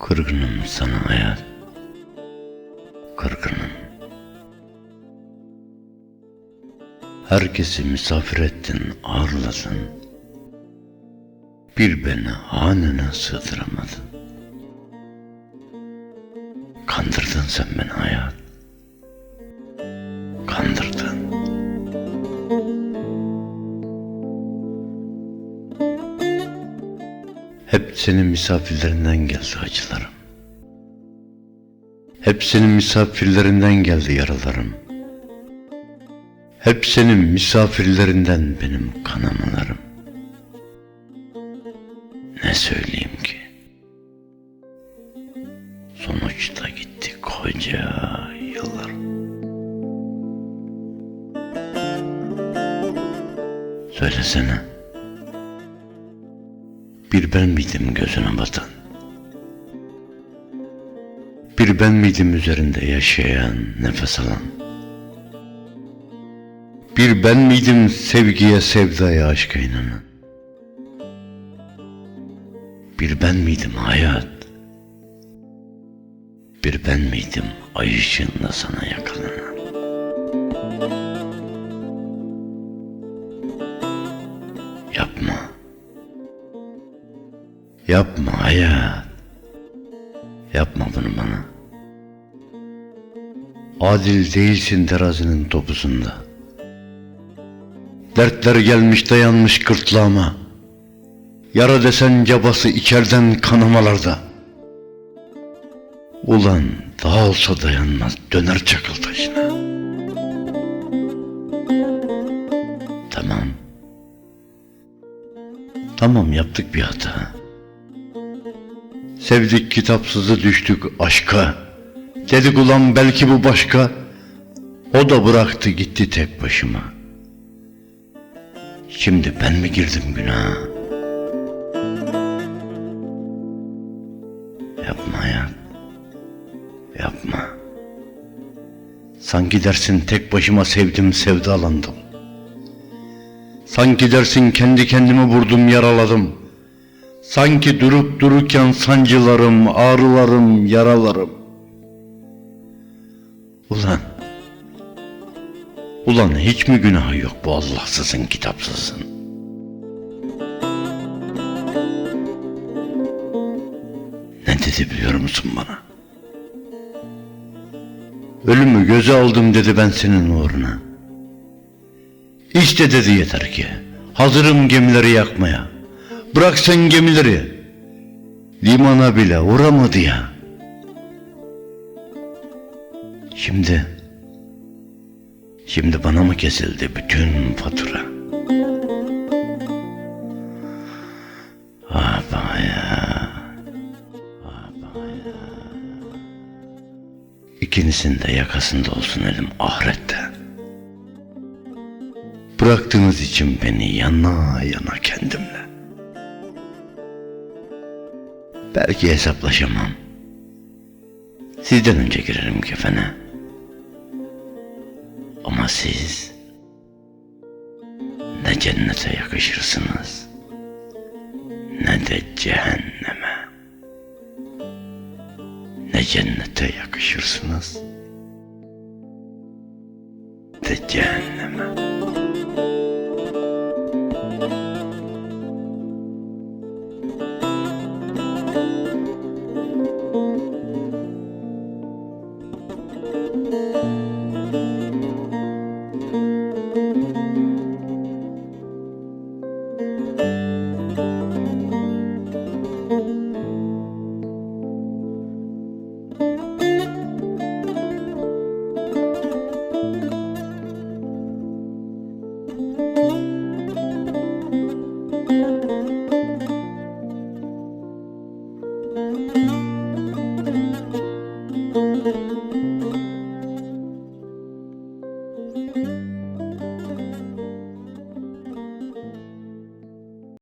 Kırgınım sana hayat. Kırgınım. Herkesi misafir ettin ağırlasın. Bir beni hanene sığdıramadın. Kandırdın sen beni hayat. Hep senin misafirlerinden geldi acılarım. Hep senin misafirlerinden geldi yaralarım. Hep senin misafirlerinden benim kanamalarım. Ne söyleyeyim ki? Sonuçta gitti koca yıllar. Söylesene. Bir ben miydim gözüne batan? Bir ben miydim üzerinde yaşayan, nefes alan? Bir ben miydim sevgiye, sevdaya, aşka inanan? Bir ben miydim hayat? Bir ben miydim ay ışığında sana yakalanan? Yapma hayat. Yapma bunu bana. Adil değilsin terazinin topusunda. Dertler gelmiş dayanmış gırtlağıma. Yara desen cabası içerden kanamalarda. Ulan daha olsa dayanmaz döner çakıl taşına. Tamam. Tamam yaptık bir hata. Sevdik kitapsızı düştük aşka. Dedik ulan belki bu başka. O da bıraktı gitti tek başıma. Şimdi ben mi girdim günaha? Yapma ya. Yapma. Sanki dersin tek başıma sevdim sevdalandım. Sanki dersin kendi kendimi vurdum yaraladım. Sanki durup dururken sancılarım, ağrılarım, yaralarım. Ulan, ulan hiç mi günahı yok bu Allahsızın, kitapsızın? Ne dedi biliyor musun bana? Ölümü göze aldım dedi ben senin uğruna. İşte dedi yeter ki. Hazırım gemileri yakmaya. Bırak sen gemileri. Limana bile uğramadı ya. Şimdi Şimdi bana mı kesildi bütün fatura? Ah baya. Ah baya. İkinizin de yakasında olsun elim ahirette. Bıraktığınız için beni yana yana kendimle. Belki hesaplaşamam. Sizden önce girerim kefene. Ama siz ne cennete yakışırsınız ne de cehenneme. Ne cennete yakışırsınız de cehenneme. Música